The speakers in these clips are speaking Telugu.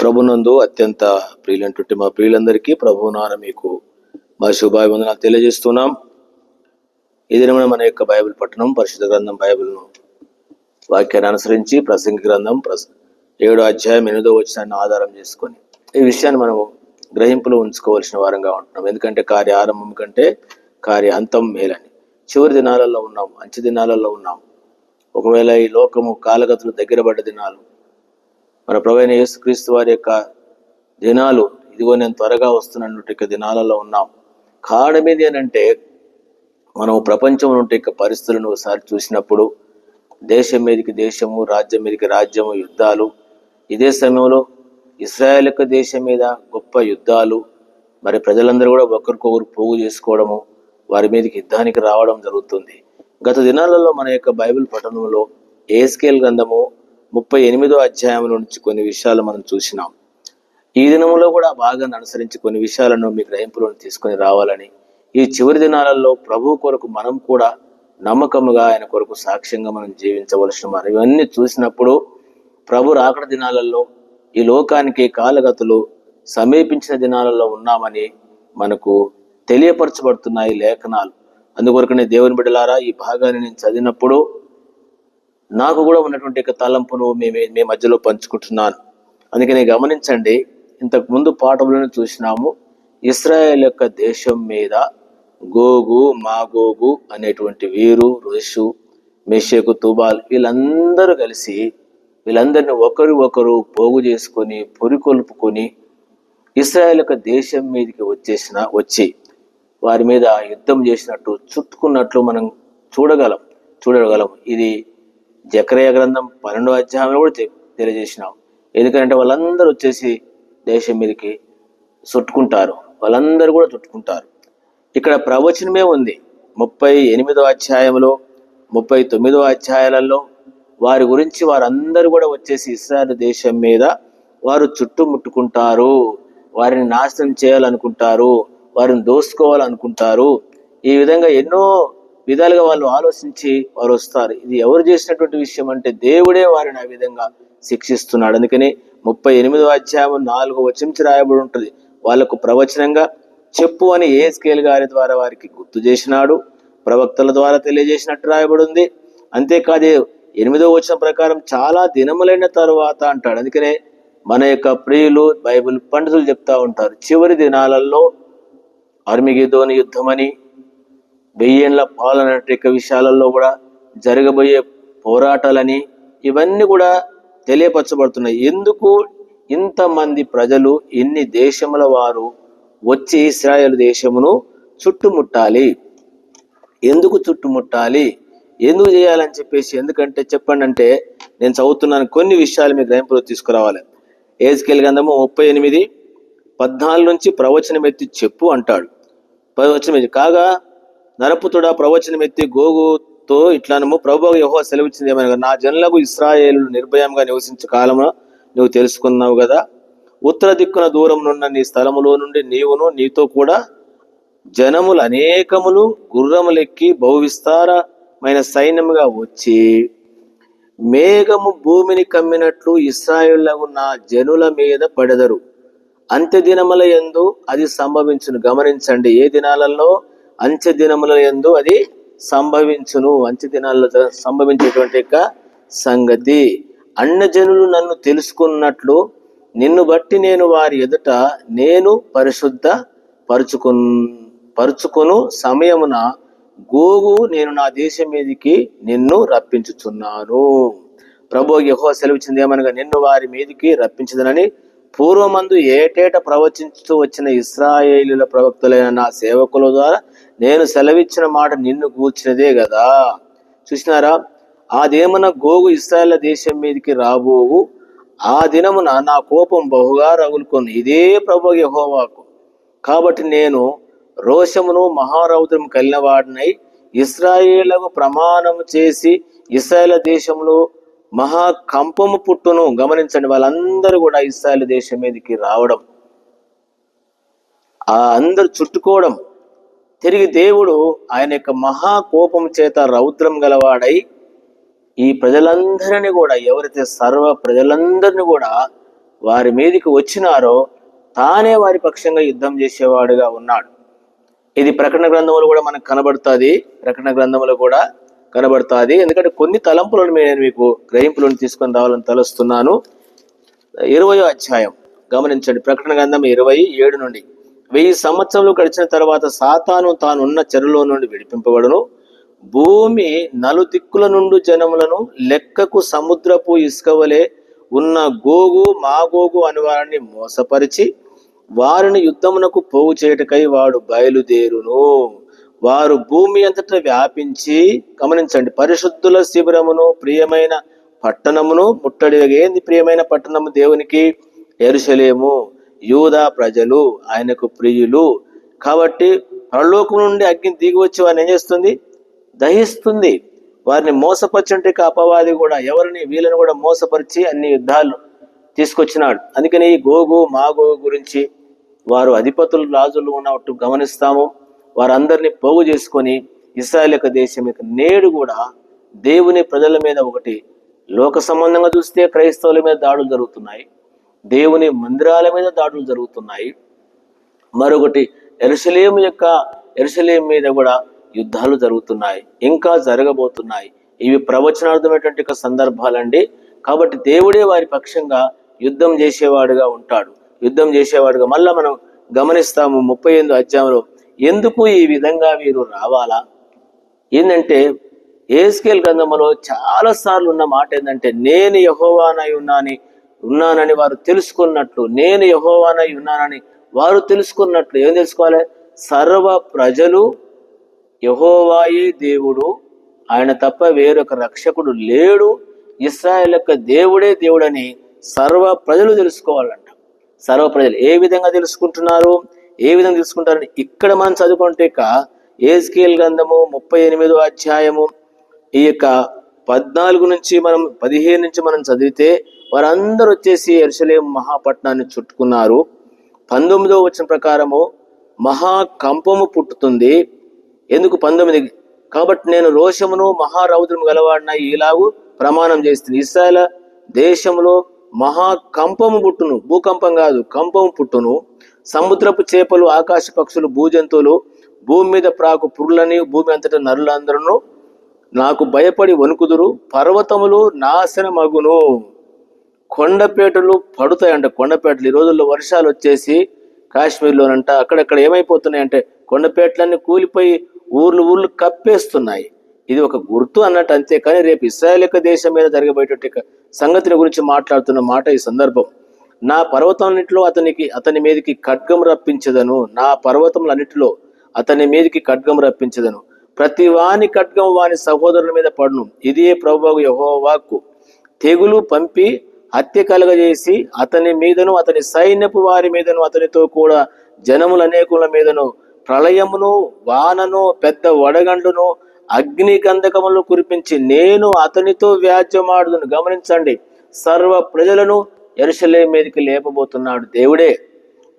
ప్రభునందు అత్యంత ప్రియులంటుంటే మా ప్రియులందరికీ ప్రభునాన మీకు మా శుభాభివందనాలు తెలియజేస్తున్నాం. ఈ మన యొక్క బైబిల్ పట్టణం పరిశుద్ధ గ్రంథం బైబిల్ను వాక్యాన్ని అనుసరించి ప్రసంగి గ్రంథం ప్రస ఏడో అధ్యాయం ఎనిమిదో వచ్చినాన్ని ఆధారం చేసుకొని ఈ విషయాన్ని మనము గ్రహింపులో ఉంచుకోవాల్సిన వారంగా ఉంటున్నాం. ఎందుకంటే కార్య ఆరంభం కంటే కార్య అంతం మేలని. చివరి దినాలలో ఉన్నాం అంచె దినాలలో ఉన్నాం. ఒకవేళ ఈ లోకము కాలగతులు దగ్గర పడ్డ దినాలు మన ప్రవైన యేసుక్రీస్తు వారి యొక్క దినాలు ఇదిగో నేను త్వరగా వస్తున్నటువంటి దినాలలో ఉన్నాం. కారణమేది అని అంటే మనం ప్రపంచం నుండి పరిస్థితులను ఒకసారి చూసినప్పుడు దేశం మీదకి దేశము రాజ్యం మీదకి రాజ్యము యుద్ధాలు ఇదే సమయంలో ఇస్రాయల్ యొక్క దేశం మీద గొప్ప యుద్ధాలు మరి ప్రజలందరూ కూడా ఒకరికొకరు పోగు చేసుకోవడము వారి మీదకి యుద్ధానికి రావడం జరుగుతుంది. గత దినాలలో మన యొక్క బైబిల్ పఠనంలో ఏస్కేల్ గ్రంథము ముప్పై ఎనిమిదో అధ్యాయం నుంచి కొన్ని విషయాలు మనం చూసినాం. ఈ దినములో కూడా బాగా అనుసరించి కొన్ని విషయాలను మీ గ్రహింపులను తీసుకొని రావాలని ఈ చివరి దినాలలో ప్రభు కొరకు మనం కూడా నమ్మకముగా ఆయన కొరకు సాక్ష్యంగా మనం జీవించవలసిన మరి ఇవన్నీ చూసినప్పుడు ప్రభు రాకడ దినాలలో ఈ లోకానికి కాలగతులు సమీపించిన దినాలలో ఉన్నామని మనకు తెలియపరచబడుతున్నాయి లేఖనాలు. అందుకొరకనే దేవుని బిడ్డలారా ఈ భాగాన్ని నేను చదివినప్పుడు నాకు కూడా ఉన్నటువంటి యొక్క తలంపును మేము మీ మధ్యలో పంచుకుంటున్నాను. అందుకని గమనించండి ఇంతకు ముందు పాఠములను చూసినాము ఇస్రాయేల్ యొక్క దేశం మీద గోగు మాగోగు అనేటువంటి వీరు ఋషు మెషేకు తుబాల్ వీళ్ళందరూ కలిసి వీళ్ళందరినీ ఒకరు ఒకరు పోగు చేసుకొని పొరికొల్పుకొని ఇస్రాయేల్ యొక్క దేశం మీదకి వచ్చేసిన వచ్చి వారి మీద యుద్ధం చేసినట్టు చుట్టుకున్నట్లు మనం చూడగలం చూడగలం. ఇది జకరయ గ్రంథం పన్నెండో అధ్యాయంలో కూడా తె- తెలియజేసినాం. ఎందుకంటే వాళ్ళందరూ వచ్చేసి దేశం మీదకి చుట్టుకుంటారు. వాళ్ళందరూ కూడా చుట్టుకుంటారు. ఇక్కడ ప్రవచనమే ఉంది. ముప్పై ఎనిమిదో అధ్యాయంలో ముప్పై తొమ్మిదో అధ్యాయాలలో వారి గురించి వారందరూ కూడా వచ్చేసి ఇస్రాయల్ దేశం మీద వారు చుట్టుముట్టుకుంటారు. వారిని నాశనం చేయాలనుకుంటారు. వారిని దోసుకోవాలనుకుంటారు. ఈ విధంగా ఎన్నో విధాలుగా వాళ్ళు ఆలోచించి వారు వస్తారు. ఇది ఎవరు చేసినటువంటి విషయం అంటే దేవుడే వారిని ఆ విధంగా శిక్షిస్తున్నాడు. అందుకని ముప్పై ఎనిమిదో అధ్యాయం నాలుగో వచించి రాయబడి ఉంటుంది. వాళ్ళకు ప్రవచనంగా చెప్పు అని ఏ స్కేల్ గారి ద్వారా వారికి గుర్తు చేసినాడు. ప్రవక్తల ద్వారా తెలియజేసినట్టు రాయబడి ఉంది అంతేకాదు ఎనిమిదో వచనం ప్రకారం చాలా దినములైన తరువాత అంటాడు. అందుకనే మన యొక్క ప్రియులు బైబిల్ పండితులు చెప్తా ఉంటారు. చివరి దినాలలో అర్మిగిదోని యుద్ధమని వెయ్యేండ్ల పాలన యొక్క విషయాలలో కూడా జరగబోయే పోరాటాలని ఇవన్నీ కూడా తెలియపరచబడుతున్నాయి. ఎందుకు ఇంతమంది ప్రజలు ఎన్ని దేశముల వారు వచ్చి ఇస్రాయేల్ దేశమును చుట్టుముట్టాలి? ఎందుకు చుట్టుముట్టాలి? ఎందుకు చేయాలని చెప్పేసి ఎందుకంటే చెప్పండి అంటే నేను చదువుతున్నాను కొన్ని విషయాలు మీ గ్రహింపులో తీసుకురావాలి. ఏజ్కెల్ గంధము ముప్పై ఎనిమిది పద్నాలుగు నుంచి ప్రవచనం ఎత్తి చెప్పు అంటాడు. ప్రవచనం ఎత్తి కాగా నరపుతుడా ప్రవచనమెత్తి గోగుతో ఇట్లానము ప్రభు యహో సెలవిచ్చింది ఏమనగా నా జనులకు ఇస్రాయేలు నిర్భయంగా నివసించే కాలమున నువ్వు తెలుసుకున్నావు కదా ఉత్తర దిక్కున దూరం నున్న నీ స్థలములో నుండి నీవును నీతో కూడా జనములు అనేకములు గుర్రములెక్కి బహువిస్తారమైన సైన్యముగా వచ్చి మేఘము భూమిని కమ్మినట్లు ఇస్రాయిళ్ళకు నా జనుల మీద పడెదరు. అంత్య దినముల యందు అది సంభవించును. గమనించండి ఏ దినాలలో అంచె దినముల ఎందు అది సంభవించును. అంచె దినాల్లో సంభవించేటువంటి యొక్క సంగతి. అన్నజనులు నన్ను తెలుసుకున్నట్లు నిన్ను బట్టి నేను వారి ఎదుట నేను పరిశుద్ధ పరుచుకు పరుచుకును సమయమున గోగు నేను నా దేశం మీదికి నిన్ను రప్పించుచున్నాను. ప్రభు యహో సెలవిచ్చింది ఏమనగా నిన్ను వారి మీదికి రప్పించదనని పూర్వమందు ఏటేట ప్రవచించుతూ వచ్చిన ఇస్రాయేలుల ప్రవక్తులైన నా సేవకుల ద్వారా నేను సెలవిచ్చిన మాట నిన్ను కూర్చినదే కదా చూసినారా? ఆ దేమున గోగు ఇస్రాయేల్ దేశం మీదకి రాబోవు. ఆ దినమున నా కోపం బహుగా రగులుకొని. ఇదే ప్రభు యహోవాకు. కాబట్టి నేను రోషమును మహారౌద్రం కలిగిన వాడినై ఇస్రాయేళ్ళకు ప్రమాణము చేసి ఇస్రాయేల్ దేశంలో మహాకంపము పుట్టును గమనించండి వాళ్ళందరూ కూడా ఇస్రాయల్ దేశం మీదకి రావడం ఆ అందరు చుట్టుకోవడం తిరిగి దేవుడు ఆయన యొక్క మహా కోపం చేత రౌద్రం గలవాడై ఈ ప్రజలందరినీ కూడా ఎవరైతే సర్వ ప్రజలందరినీ కూడా వారి మీదికి వచ్చినారో తానే వారి పక్షంగా యుద్ధం చేసేవాడుగా ఉన్నాడు. ఇది ప్రకటన గ్రంథంలో కూడా మనకు కనబడుతుంది. ప్రకటన గ్రంథంలో కూడా కనబడుతుంది. ఎందుకంటే కొన్ని తలంపులను నేను మీకు గ్రహింపులను తీసుకొని రావాలని తలుస్తున్నాను. ఇరవయో అధ్యాయం. గమనించండి. ప్రకటన గ్రంథం ఇరవై ఏడు నుండి. వెయ్యి సంవత్సరంలో గడిచిన తర్వాత సాతాను తానున్న చెరులో నుండి విడిపింపబడును. భూమి నలుదిక్కుల నుండి జనములను లెక్కకు సముద్రపు ఇసుకవలే ఉన్న గోగు మాగోగు అని వారిని మోసపరిచి వారిని యుద్ధమునకు పోగు చేయుటకై వాడు బయలుదేరును. వారు భూమి అంతటా వ్యాపించి గమనించండి. పరిశుద్ధుల శిబిరమును ప్రియమైన పట్టణమును ముట్టడి ఏంది ప్రియమైన పట్టణము? దేవునికి ఎరుసలేము యూదా ప్రజలు ఆయనకు ప్రియులు. కాబట్టి పరలోకం నుండి అగ్ని దిగి వచ్చి వారిని ఏం చేస్తుంది? దహిస్తుంది. వారిని మోసపరచండి అపవాది కూడా ఎవరిని వీళ్ళని కూడా మోసపరిచి అన్ని యుద్ధాలు తీసుకొచ్చినాడు. అందుకని ఈ గోగు మాగోగు గురించి వారు అధిపతులు రాజులు ఉన్నట్టు గమనిస్తాము. వారందరినీ పోగు చేసుకొని ఇస్రాయల్ యొక్క దేశం యొక్క నేడు కూడా దేవుని ప్రజల మీద ఒకటి లోక సంబంధంగా చూస్తే క్రైస్తవుల మీద దాడులు జరుగుతున్నాయి. దేవుని మందిరాల మీద దాడులు జరుగుతున్నాయి. మరొకటి ఎరుసలేం యొక్క ఎరుసలేం మీద కూడా యుద్ధాలు జరుగుతున్నాయి. ఇంకా జరగబోతున్నాయి. ఇవి ప్రవచనార్థమైనటువంటి సందర్భాలండి. కాబట్టి దేవుడే వారి పక్షంగా యుద్ధం చేసేవాడుగా ఉంటాడు. యుద్ధం చేసేవాడుగా మళ్ళా మనం గమనిస్తాము ముప్పై ఎనిమిది అధ్యాయంలో ఎందుకు ఈ విధంగా వీరు రావాలా? ఏంటంటే ఏస్కేల్ గ్రంథంలో చాలా సార్లు ఉన్న మాట ఏంటంటే నేను యహోవానై ఉన్నాని ఉన్నానని వారు తెలుసుకున్నట్లు నేను యహోవానై ఉన్నానని వారు తెలుసుకున్నట్లు. ఏం తెలుసుకోవాలి? సర్వ ప్రజలు యహోవాయే దేవుడు ఆయన తప్ప వేరొక రక్షకుడు లేడు. ఇస్రాయల్ యొక్క దేవుడే దేవుడని సర్వ ప్రజలు తెలుసుకోవాలంట. సర్వ ప్రజలు ఏ విధంగా తెలుసుకుంటున్నారు? ఏ విధంగా తీసుకుంటారని ఇక్కడ మనం చదువుకుంటే ఇక ఏజ్కేల్ గ్రంథము ముప్పై ఎనిమిదో అధ్యాయము ఈ యొక్క పద్నాలుగు నుంచి మనం పదిహేను నుంచి మనం చదివితే వారందరూ వచ్చేసి ఎరుసలేం మహాపట్నాన్ని చుట్టుకున్నారు. పంతొమ్మిదో వచ్చిన ప్రకారము మహాకంపము పుట్టుతుంది. ఎందుకు పంతొమ్మిది? కాబట్టి నేను రోషమును మహారౌద్రము గలవాడిన ఇలాగూ ప్రమాణం చేస్తుంది ఇస్రాయల దేశంలో మహాకంపము పుట్టును. భూకంపం కాదు కంపము పుట్టును. సముద్రపు చేపలు ఆకాశ పక్షులు భూజంతువులు భూమి మీద ప్రాకు పురులని భూమి అంతటా నరులందరూ నాకు భయపడి వణుకుదురు. పర్వతములు నాశనమగును. కొండపేటలు పడుతాయంట. కొండపేటలు ఈ రోజుల్లో వర్షాలు వచ్చేసి కాశ్మీర్లోనంట. అక్కడక్కడ ఏమైపోతున్నాయంటే కొండపేటలన్నీ కూలిపోయి ఊర్లు ఊర్లు కప్పేస్తున్నాయి. ఇది ఒక గుర్తు అన్నట్టు అంతే. కానీ రేపు ఇస్రాయల్ యొక్క దేశం మీద జరగబోయేటువంటి సంగతిని గురించి మాట్లాడుతున్న మాట ఈ సందర్భం. నా పర్వతాలన్నింటిలో అతనికి అతని మీదకి ఖడ్గం రప్పించదను. నా పర్వతములన్నిటిలో అతని మీదకి ఖడ్గం రప్పించదను. ప్రతి వాని ఖడ్గం వాని సహోదరుల మీద పడును. ఇదే ప్రభువు యహోవాకు తెగులు పంపి హత్య కలగజేసి అతని మీదను అతని సైన్యపు వారి మీదను అతనితో కూడా జనముల అనేకుల మీదను ప్రళయమును వానను పెద్ద వడగండును అగ్ని గంధకములను కురిపించి నేను అతనితో వ్యాజ్యమాడుదును. గమనించండి సర్వ ప్రజలను ఎరుసలే మీదకి లేపబోతున్నాడు దేవుడే.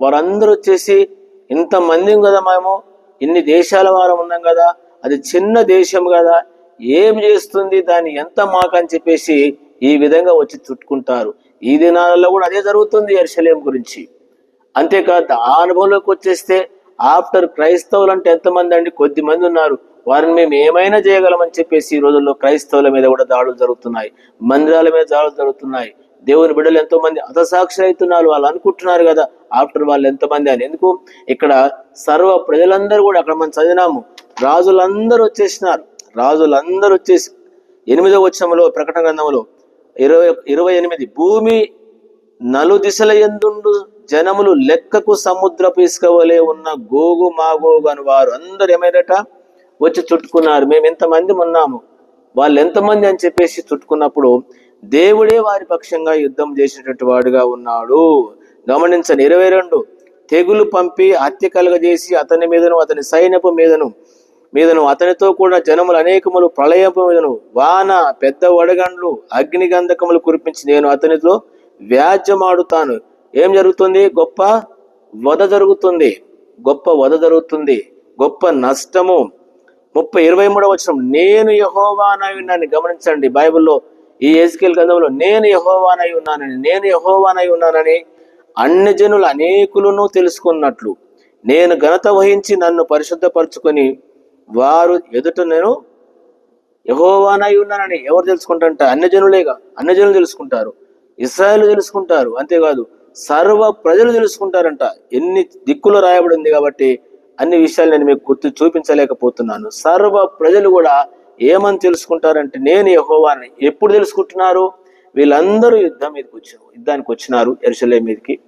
వారందరూ వచ్చేసి ఇంతమంది కదా మేము ఇన్ని దేశాల వారం ఉన్నాం కదా అది చిన్న దేశం కదా ఏం చేస్తుంది దాన్ని ఎంత మాకని చెప్పేసి ఈ విధంగా వచ్చి చుట్టుకుంటారు. ఈ దినాలలో కూడా అదే జరుగుతుంది ఎరుసలేం గురించి. అంతేకాదు ఆ అనుభవంలోకి వచ్చేస్తే ఆఫ్టర్ క్రైస్తవులు అంటే ఎంతమంది అండి? కొద్ది మంది ఉన్నారు. వారిని మేము ఏమైనా చేయగలమని చెప్పేసి ఈ రోజుల్లో క్రైస్తవుల మీద కూడా దాడులు జరుగుతున్నాయి. మందిరాల మీద దాడులు జరుగుతున్నాయి. దేవుని బిడ్డలు ఎంతో మంది అతసాక్షి అవుతున్నారు వాళ్ళు అనుకుంటున్నారు కదా ఆఫ్టర్ వాళ్ళు ఎంతమంది అని. ఎందుకు? ఇక్కడ సర్వ ప్రజలందరూ కూడా అక్కడ మనం చదివినాము. రాజులందరూ వచ్చేసినారు. రాజులందరూ వచ్చేసి ఎనిమిదవ వచ్చంలో ప్రకటన గ్రంథంలో ఇరవై ఇరవై ఎనిమిది భూమి నలు దిశల ఎందుండు జనములు లెక్కకు సముద్రపు ఇసుక వలె ఉన్న గోగు మాగోగు అని వారు అందరు ఏమైనట? వచ్చి చుట్టుకున్నారు. మేము ఎంతమంది ఉన్నాము? వాళ్ళు ఎంతమంది అని చెప్పేసి చుట్టుకున్నప్పుడు దేవుడే వారి పక్షంగా యుద్ధం చేసినటువంటి వాడుగా ఉన్నాడు. గమనించండి ఇరవై రెండు. తెగులు పంపి హత్య కలుగజేసి అతని మీదను అతని సైన్యపు మీదను మీదను అతనితో కూడా జనములు అనేకములు ప్రళయపు మీదను వాన పెద్ద వడగండ్లు అగ్ని గంధకములు కురిపించి నేను అతనితో వ్యాజ్యమాడుతాను. ఏం జరుగుతుంది? గొప్ప వధ జరుగుతుంది. గొప్ప వధ జరుగుతుంది. గొప్ప నష్టము. ముప్పై ఇరవై మూడవ వచ్చిన నేను యహోవానై ఉన్నానని గమనించండి. బైబిల్లో ఈ ఎస్కేల్ గ్రంథంలో నేను యహోవానై ఉన్నానని నేను యహోవానై ఉన్నానని అన్ని జనులు అనేకులను తెలుసుకున్నట్లు. నేను ఘనత వహించి నన్ను పరిశుద్ధపరచుకొని వారు ఎదుట నేను యహోవానై ఉన్నానని ఎవరు తెలుసుకుంటారంట? అన్ని జనులేగా? అన్ని జనులు తెలుసుకుంటారు. ఇస్రాయలు తెలుసుకుంటారు. అంతేకాదు సర్వ ప్రజలు తెలుసుకుంటారంట. ఎన్ని దిక్కులు రాయబడింది కాబట్టి అన్ని విషయాలు నేను మీకు గుర్తు చూపించలేకపోతున్నాను. సర్వ ప్రజలు కూడా ఏమని తెలుసుకుంటారంటే నేను యహోవాని ఎప్పుడు తెలుసుకుంటున్నారు? వీళ్ళందరూ యుద్ధం మీదకి వచ్చారు. యుద్ధానికి వచ్చినారు ఎరుసలే మీదకి.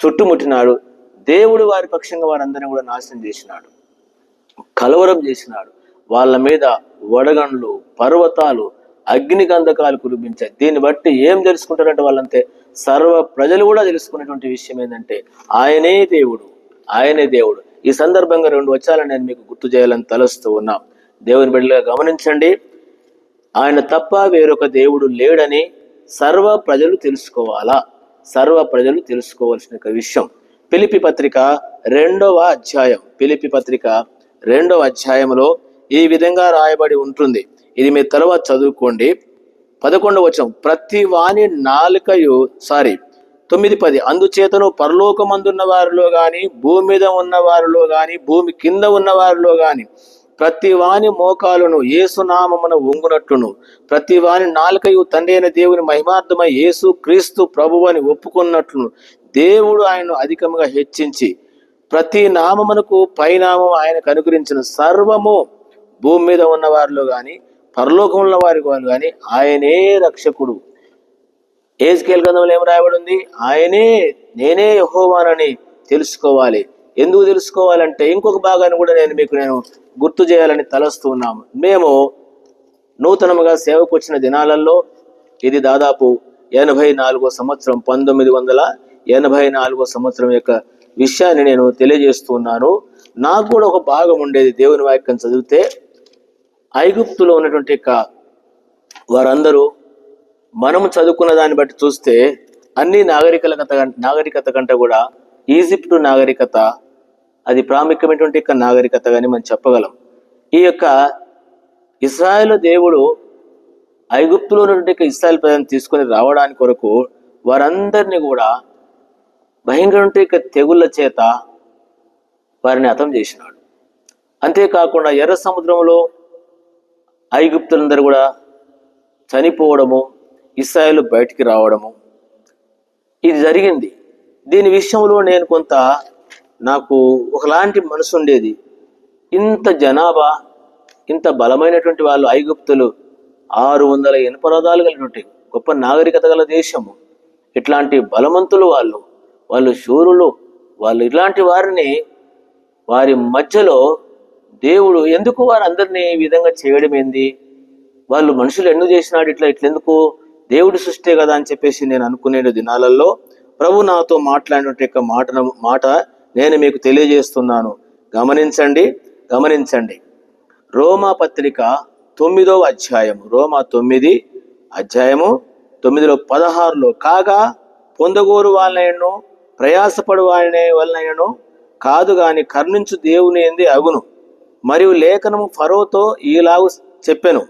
చుట్టుముట్టినాడు. దేవుడు వారి పక్షంగా వారందరినీ కూడా నాశనం చేసినాడు. కలవరం చేసినాడు. వాళ్ళ మీద వడగండ్లు పర్వతాలు అగ్ని గంధకాలు కురిపించాయి. దీన్ని బట్టి ఏం తెలుసుకుంటారంటే వాళ్ళంతే సర్వ ప్రజలు కూడా తెలుసుకునేటువంటి విషయం ఏంటంటే ఆయనే దేవుడు ఆయనే దేవుడు. ఈ సందర్భంగా రెండు వచ్చాలని నేను మీకు గుర్తు చేయాలని తలుస్తూ ఉన్నా. దేవుని బిడ్డగా గమనించండి. ఆయన తప్ప వేరొక దేవుడు లేడని సర్వ ప్రజలు తెలుసుకోవాలా? సర్వ ప్రజలు తెలుసుకోవాల్సిన ఒక విషయం. పిలిపి పత్రిక రెండవ అధ్యాయం. పిలిపి పత్రిక రెండవ అధ్యాయంలో ఈ విధంగా రాయబడి ఉంటుంది. ఇది మీ తర్వాత చదువుకోండి. పదకొండవ వచనం. ప్రతి వాణి నాలుకయు సారీ తొమ్మిది పది. అందుచేతను పరలోకమందున్న వారిలో గాని భూమి మీద ఉన్న వారిలో గాని భూమి కింద ఉన్న వారిలో గాని ప్రతి వాని మోకాలను ఏసునామమున వంగునట్టును ప్రతి వాని నాలుకయు తండ్రి అయిన దేవుని మహిమార్థమై యేసు క్రీస్తు ప్రభు అని ఒప్పుకున్నట్లును. దేవుడు ఆయనను అధికముగా హెచ్చించి ప్రతి నామమునకు పైనామం ఆయనకు అనుగ్రహించిన సర్వము భూమి మీద ఉన్న వారిలో గాని పరలోకంలో వారి వారు కానీ ఆయనే రక్షకుడు. ఏజ్కేల్ గ్రంథంలో ఏం రాయబడి ఉంది ఆయనే నేనే యహోవానని తెలుసుకోవాలి. ఎందుకు తెలుసుకోవాలంటే ఇంకొక భాగాన్ని కూడా నేను మీకు నేను గుర్తు చేయాలని తలస్తూ ఉన్నాము. మేము నూతనముగా సేవకు వచ్చిన దినాలలో ఇది దాదాపు ఎనభై నాలుగో సంవత్సరం పంతొమ్మిది వందల ఎనభై నాలుగో సంవత్సరం యొక్క విషయాన్ని నేను తెలియజేస్తున్నాను నాకు కూడా ఒక భాగం ఉండేది దేవుని వాక్యం చదివితే. ఐగుప్తులో ఉన్నటువంటి యొక్క వారందరూ మనము చదువుకున్న దాన్ని బట్టి చూస్తే అన్ని నాగరికత నాగరికత కంటే కూడా ఈజిప్టు నాగరికత అది ప్రాముఖ్యమైనటువంటి యొక్క నాగరికత కానీ మనం చెప్పగలం. ఈ యొక్క ఇస్రాయేల్ దేవుడు ఐగుప్తులో ఉన్నటువంటి ఇస్రాయల్ ప్రజలను తీసుకొని రావడానికి కొరకు వారందరినీ కూడా భయంకరమైన తెగుళ్ళ చేత వారిని హతం చేసినాడు. అంతేకాకుండా ఎర్ర సముద్రంలో ఐగుప్తులందరూ కూడా చనిపోవడము ఇస్రాయలు బయటికి రావడము. ఇది జరిగింది. దీని విషయంలో నేను కొంత నాకు ఒకలాంటి మనసు ఉండేది. ఇంత జనాభా ఇంత బలమైనటువంటి వాళ్ళు ఐగుప్తులు ఆరు వందల ఎనపరదాలు కలిగినటువంటి గొప్ప నాగరికత గల దేశము. ఇట్లాంటి బలవంతులు వాళ్ళు వాళ్ళు శూరులు వాళ్ళు ఇలాంటి వారిని వారి మధ్యలో దేవుడు ఎందుకు వారందరినీ ఈ విధంగా చేయడం ఏంది? వాళ్ళు మనుషులు ఎన్ను చేసినాడు ఇట్లా ఇట్లెందుకు? దేవుడి సృష్టే కదా అని చెప్పేసి నేను అనుకునే దినాలలో ప్రభు నాతో మాట్లాడినట్టు యొక్క మాట మాట నేను మీకు తెలియజేస్తున్నాను. గమనించండి గమనించండి. రోమా పత్రిక తొమ్మిదవ అధ్యాయం రోమా తొమ్మిది అధ్యాయము తొమ్మిదిలో పదహారులో కాగా పొందగోరు వాళ్ళను ప్రయాసపడు వారినే వలనైనను కాదు గాని కర్ణించు దేవుని ఏంది అగును. మరియు లేఖనము ఫరోతో ఈలాగు చెప్పెను.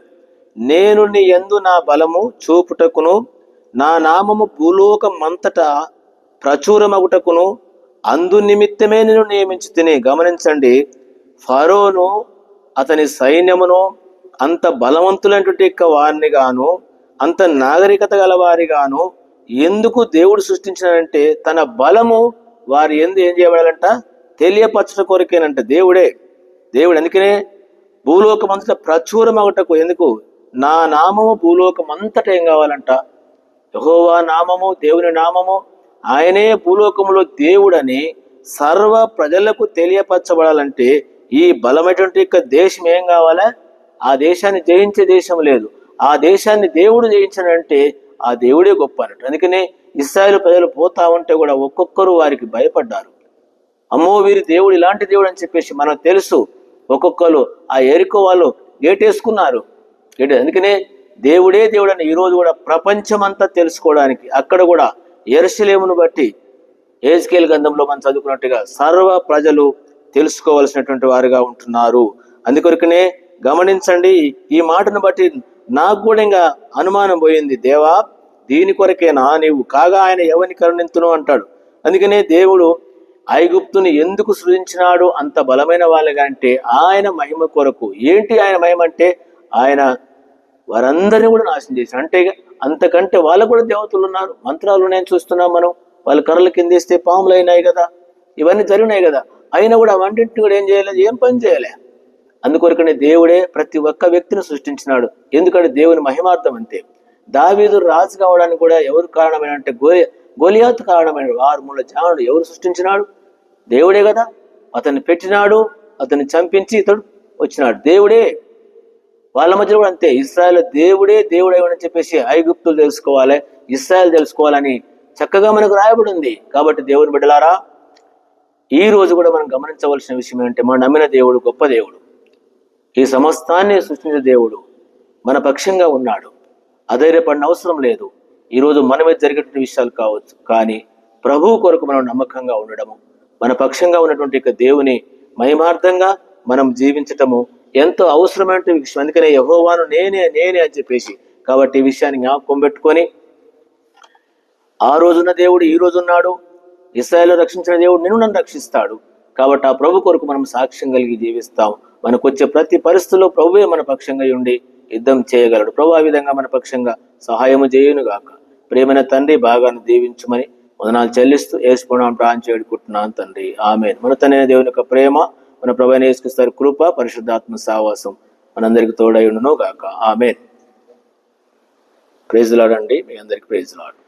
నేను నీ ఎందు నా బలము చూపుటకును నా నామము భూలోకమంతటా ప్రచురమగుటకును. అందు నిమిత్తమే నేను నియమించి తిని గమనించండి ఫరోను అతని సైన్యమును అంత బలవంతులైనటువంటి వారిని గాను అంత నాగరికత గల గాను ఎందుకు దేవుడు సృష్టించాడంటే తన బలము వారి ఎందు ఏం చేయబడాలంట? తెలియపరచట కోరికేనంట దేవుడే. దేవుడు అందుకనే భూలోకమంతట ప్రచురమగటకు ఎందుకు? నా నామము భూలోకం అంతటా ఏం కావాలంట? యహోవా నామము దేవుని నామము ఆయనే భూలోకములో దేవుడని సర్వ ప్రజలకు తెలియపరచబడాలంటే ఈ బలమైనటువంటి యొక్క దేశం ఏం కావాలా? ఆ దేశాన్ని జయించే దేశం లేదు. ఆ దేశాన్ని దేవుడు జయించాడంటే ఆ దేవుడే గొప్ప అన్నట్టు. అందుకనే ఇస్రాయేల్ ప్రజలు పోతా ఉంటే కూడా ఒక్కొక్కరు వారికి భయపడ్డారు. అమ్మో వీరి దేవుడు ఇలాంటి దేవుడు అని చెప్పేసి మనకు తెలుసు. ఒక్కొక్కరు ఆ ఎరుకో వాళ్ళు గేటేసుకున్నారు. ఏంటి? అందుకనే దేవుడే దేవుడు అని ఈరోజు కూడా ప్రపంచమంతా తెలుసుకోవడానికి అక్కడ కూడా ఎరుసలేమును బట్టి ఏజ్కేల్ గంధంలో మనం చదువుకున్నట్టుగా సర్వ ప్రజలు తెలుసుకోవాల్సినటువంటి వారుగా ఉంటున్నారు. అందుకొరకనే గమనించండి ఈ మాటను బట్టి నాకు కూడా ఇంకా అనుమానం పోయింది. దేవా దీని కొరకేనా నీవు కాగా ఆయన ఎవరిని కరుణింతును అంటాడు. అందుకనే దేవుడు ఐగుప్తుని ఎందుకు సృజించినాడు అంత బలమైన వాళ్ళగా అంటే ఆయన మహిమ కొరకు. ఏంటి ఆయన మహిమ అంటే ఆయన వారందరినీ కూడా నాశనం చేశాడు. అంటే అంతకంటే వాళ్ళకు కూడా దేవతలు ఉన్నారు. మంత్రాలు నేను చూస్తున్నాం మనం. వాళ్ళ కర్రలు కిందేస్తే పాములు అయినాయి కదా. ఇవన్నీ జరిగినాయి కదా. అయినా కూడా వంటింటిని కూడా ఏం చేయలేదు. ఏం పని చేయలే. అందుకొరకనే దేవుడే ప్రతి ఒక్క వ్యక్తిని సృష్టించినాడు. ఎందుకంటే దేవుని మహిమార్థం అంతే. దావీదు రాజు కావడానికి కూడా ఎవరు కారణమైన అంటే గోలి గోలియాత్ కారణమైన వారు మూల జానుడు ఎవరు సృష్టించినాడు? దేవుడే కదా. అతన్ని పెట్టినాడు అతన్ని చంపించి ఇతడు వచ్చినాడు. దేవుడే వాళ్ళ మధ్య కూడా అంతే. ఇస్రాయల్ దేవుడే దేవుడే అని చెప్పేసి ఐగుప్తులు తెలుసుకోవాలి ఇస్రాయల్ తెలుసుకోవాలని చక్కగా మనకు రాయబడి ఉంది. కాబట్టి దేవుని బిడ్డలారా ఈ రోజు కూడా మనం గమనించవలసిన విషయం ఏంటంటే మనం నమ్మిన దేవుడు గొప్ప దేవుడు. ఈ సమస్తాన్ని సృష్టించిన దేవుడు మన పక్షంగా ఉన్నాడు. అధైర్యపడిన అవసరం లేదు. ఈరోజు మనమే జరిగేటువంటి విషయాలు కావచ్చు కానీ ప్రభువు కొరకు మనం నమ్మకంగా ఉండడము మన పక్షంగా ఉన్నటువంటి దేవుని మహిమార్థంగా మనం జీవించటము ఎంతో అవసరమైన విషయం. అందుకనే యహోవాను నేనే నేనే అని చెప్పేసి కాబట్టి ఈ విషయాన్ని జ్ఞాపకం పెట్టుకొని ఆ రోజున దేవుడు ఈ రోజు ఉన్నాడు. ఇస్రాయల్ రక్షించిన దేవుడు నిన్ను నన్ను రక్షిస్తాడు. కాబట్టి ఆ ప్రభు కొరకు మనం సాక్ష్యం కలిగి జీవిస్తాం. మనకు వచ్చే ప్రతి పరిస్థితుల్లో ప్రభువే మన పక్షంగా ఉండి యుద్ధం చేయగలడు. ప్రభు ఆ విధంగా మన పక్షంగా సహాయము చేయును గాక. ప్రేమైన తండ్రి బాగాను దీవించమని వదనాలు చెల్లిస్తూ వేసుకోవడం ప్రాణం చేడుకుంటున్నాను తండ్రి. ఆమె మన తండ్రి దేవుని యొక్క ప్రేమ మన ప్రభు వేసుకొస్తారు కృప పరిశుద్ధాత్మ సావాసం మనందరికి తోడైండును గాక. ఆమె ప్రైజ్ లాడండి మీ అందరికి ప్రైజ్ లాడు.